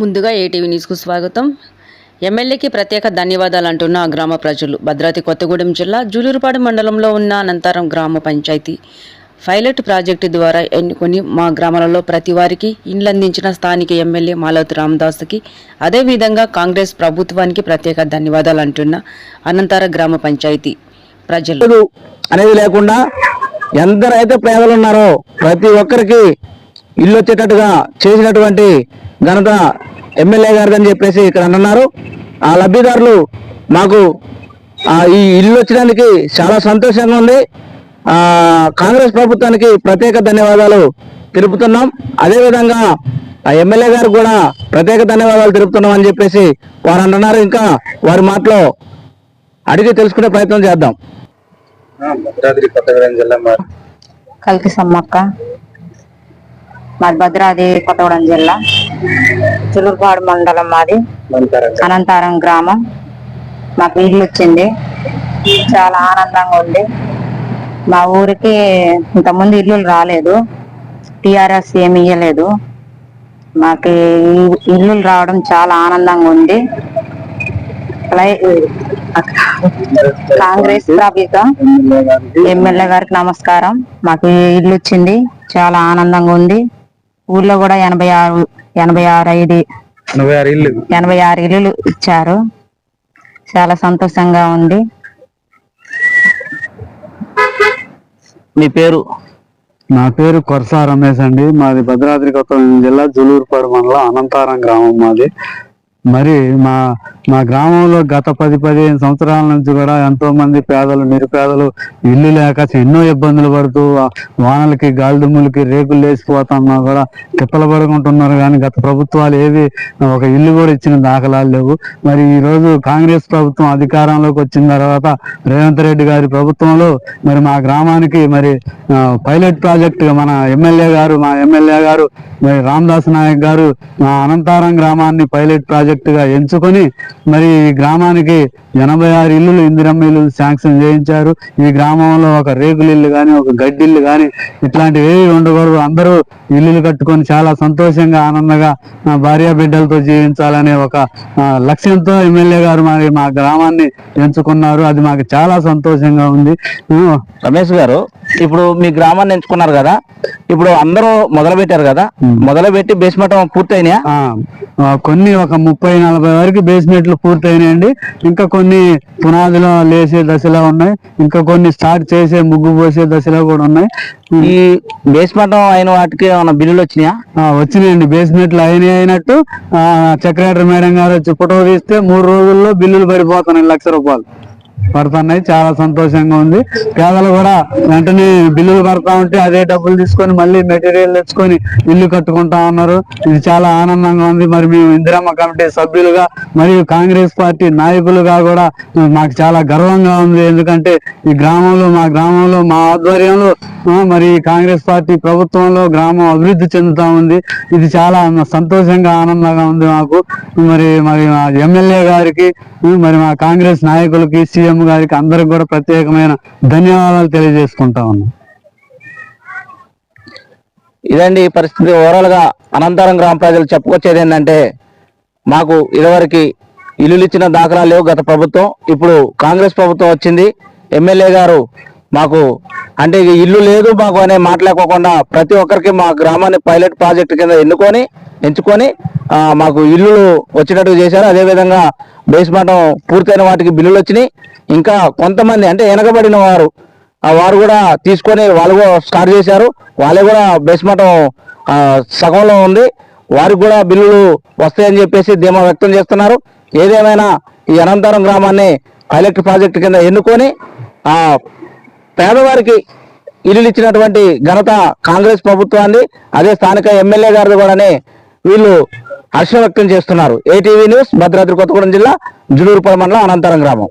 ముందుగా ఏటీవీ న్యూస్కు స్వాగతం. ఎమ్మెల్యేకి ప్రత్యేక ధన్యవాదాలు అంటున్న ఆ గ్రామ ప్రజలు. భద్రాద్రి కొత్తగూడెం జిల్లా జూలూరుపాడు మండలంలో ఉన్న అనంతరం గ్రామ పంచాయతీ పైలట్ ప్రాజెక్టు ద్వారా ఎన్నుకొని మా గ్రామాలలో ప్రతి వారికి ఇండ్లు అందించిన స్థానిక ఎమ్మెల్యే మాలవతి రామదాస్కి అదేవిధంగా కాంగ్రెస్ ప్రభుత్వానికి ప్రత్యేక ధన్యవాదాలు అంటున్న అనంతర గ్రామ పంచాయతీ ప్రజలు. అనేది లేకుండా ఎందరైతే పేదలు ఉన్నారో ప్రతి ఒక్కరికి ఇల్లు వచ్చేటట్టుగా చేసినటువంటి ఘనత ఎమ్మెల్యే గారిదని చెప్పేసి ఇక్కడ అంటున్నారు ఆ లబ్ధిదారులు మాకు ఆ, ఈ ఇల్లు వచ్చినందుకు చాలా సంతోషంగా ఉంది. ఆ కాంగ్రెస్ ప్రభుత్వానికి ప్రత్యేక ధన్యవాదాలు తెలుపుతున్నాం. అదేవిధంగా ఆ ఎమ్మెల్యే గారు కూడా ప్రత్యేక ధన్యవాదాలు తెలుపుతున్నాం అని చెప్పేసి వారు అంటున్నారు ఇంకా వారి మాటలో అడిగి తెలుసుకునే ప్రయత్నం చేద్దాం. భద్రాద్రి కొత్తగూడెం జిల్లా మా కలికి సమ్మక్క మాది భద్రాది కొత్తగూడెం జిల్లా. తులూరుపాడు మండలం మాది. అనంతారం. గ్రామం. మాకు ఇల్లు వచ్చింది. చాలా ఆనందంగా ఉంది. మా ఊరికి ఇంతకుముందు ఇల్లు రాలేదు. టిఆర్ఎస్ ఏమి ఇయ్యలేదు. మాకు ఇల్లు రావడం చాలా ఆనందంగా ఉంది. కాంగ్రెస్ ప్రభుత్వం ఎమ్మెల్యే గారికి నమస్కారం. మాకు ఇల్లు వచ్చింది. చాలా ఆనందంగా ఉంది. ఊళ్ళో కూడా ఎనభై ఆరు ఎనభై ఆరు ఐదు ఎనభై ఆరు ఇల్లు. ఎనభై ఆరు ఇల్లులు ఇచ్చారు. చాలా సంతోషంగా ఉంది. మీ పేరు? నా పేరు కొరసా రమేష్ అండి. మాది భద్రాద్రి కొత్తగూడెం జిల్లా జులూరుపాడు మండలం అనంతారం గ్రామం మాది. మరి మా మా గ్రామంలో గత పది పదిహేను సంవత్సరాల నుంచి కూడా ఎంతో మంది పేదలు నిరుపేదలు ఇల్లు లేక ఎన్నో ఇబ్బందులు పడుతూ వానలకి గాలిదుమ్ములకి రేకులు లేచిపోతున్నా కూడా తిప్పలు పడుకుంటున్నారు కానీ గత ప్రభుత్వాలు ఏవి ఒక ఇల్లు కూడా ఇచ్చిన దాఖలాలు లేవు. మరి ఈ రోజు కాంగ్రెస్ ప్రభుత్వం అధికారంలోకి వచ్చిన తర్వాత రేవంత్ రెడ్డి గారి ప్రభుత్వంలో మరి మా గ్రామానికి మరి పైలట్ ప్రాజెక్ట్ మన ఎమ్మెల్యే గారు మా ఎమ్మెల్యే గారు మరి రామదాస్ నాయక్ గారు మా అనంతారం గ్రామాన్ని పైలట్ ప్రాజెక్ట్ ప్రాజెక్టుగా ఎంచుకొని మరి ఈ గ్రామానికి ఎనభై ఆరు ఇల్లులు ఇందిరమ్మ ఇల్లు శాంక్షన్ చేయించారు. ఈ గ్రామంలో ఒక రేకులు ఇల్లు కానీ ఒక గడ్డి ఇల్లు కానీ ఇట్లాంటివి ఏవి ఉండకూడదు. అందరూ ఇల్లులు కట్టుకొని చాలా సంతోషంగా ఆనందంగా భార్య బిడ్డలతో జీవించాలనే ఒక లక్ష్యంతో ఎమ్మెల్యే గారు మరి మా గ్రామాన్ని ఎంచుకున్నారు. అది మాకు చాలా సంతోషంగా ఉంది. రమేష్ గారు ఇప్పుడు మీ గ్రామాన్ని ఎంచుకున్నారు కదా ఇప్పుడు అందరూ మొదలు పెట్టారు కదా మొదలు పెట్టి బేస్మటం పూర్తయినాయా? కొన్ని ఒక ముప్పై నలభై వరకు బేస్మెంట్లు పూర్తయినాయండి. ఇంకా కొన్ని పునాదిలో లేసే దశలో ఉన్నాయి. ఇంకా కొన్ని స్టార్ట్ చేసే ముగ్గు పోసే దశలో కూడా ఉన్నాయి. ఈ బేస్మటం అయిన వాటికి ఏమైనా బిల్లులు వచ్చినాయా? వచ్చినాయండి. బేస్మెంట్లు అయినాయి అయినట్టు సెక్రటరీ మేడం గారు వచ్చి ఫోటో తీస్తే మూడు రోజుల్లో బిల్లులు పడిపోతున్నాయి లక్ష రూపాయలు. పడుతున్నాయి. చాలా సంతోషంగా ఉంది. పేదలు కూడా వెంటనే బిల్లులు పడతా ఉంటే అదే డబ్బులు తీసుకొని మళ్ళీ మెటీరియల్ తెచ్చుకొని ఇల్లు కట్టుకుంటా ఉన్నారు. ఇది చాలా ఆనందంగా ఉంది. మరి మేము ఇందిరమ్మ కమిటీ సభ్యులుగా మరియు కాంగ్రెస్ పార్టీ నాయకులుగా కూడా మాకు చాలా గర్వంగా ఉంది. ఎందుకంటే ఈ గ్రామంలో మా గ్రామంలో మా ఆధ్వర్యంలో మరి కాంగ్రెస్ పార్టీ ప్రభుత్వంలో గ్రామం అభివృద్ధి చెందుతా ఉంది. ఇది చాలా సంతోషంగా ఆనందంగా ఉంది మాకు. మరి మరి మా ఎమ్మెల్యే గారికి మరి మా కాంగ్రెస్ నాయకులకి సీఎం గారికి అందరికి కూడా ప్రత్యేకమైన ధన్యవాదాలు తెలియజేసుకుంటా ఉన్నాం. ఇదండి ఈ పరిస్థితి. ఓవరాల్గా అనంతరం గ్రామ ప్రజలు చెప్పుకొచ్చేది ఏంటంటే మాకు ఇదివరకు ఇల్లులు ఇచ్చిన దాఖలాలు లేవు గత ప్రభుత్వం. ఇప్పుడు కాంగ్రెస్ ప్రభుత్వం వచ్చింది. ఎమ్మెల్యే గారు మాకు అంటే ఇల్లు లేదు మాకు అనే మాట్లాడుకోకుండా ప్రతి ఒక్కరికి మా గ్రామాన్ని పైలట్ ప్రాజెక్ట్ కింద ఎన్నుకొని ఎంచుకొని మాకు ఇల్లులు వచ్చేటట్టు చేశారు. అదేవిధంగా బేస్మెంటం పూర్తయిన వాటికి బిల్లులు వచ్చినాయి. ఇంకా కొంతమంది అంటే వెనకబడిన వారు ఆ వారు కూడా తీసుకొని వాళ్ళు కూడా స్టార్ట్ చేశారు. వాళ్ళే కూడా బేస్మెంటం సగంలో ఉంది. వారికి కూడా బిల్లులు వస్తాయని చెప్పేసి ధీమా వ్యక్తం చేస్తున్నారు. ఏదేమైనా ఈ అనంతరం గ్రామాన్ని పైలట్ ప్రాజెక్ట్ కింద ఎన్నుకొని ఆ పేదవారికి ఇల్లు ఇచ్చినటువంటి ఘనత కాంగ్రెస్ ప్రభుత్వాన్ని అదే స్థానిక ఎమ్మెల్యే గారిది కూడానే వీళ్ళు హర్షం వ్యక్తం చేస్తున్నారు. ఏటీవీ న్యూస్ భద్రాద్రి కొత్తగూడెం జిల్లా జులూరుపల్లి మండలం అనంతరం గ్రామం.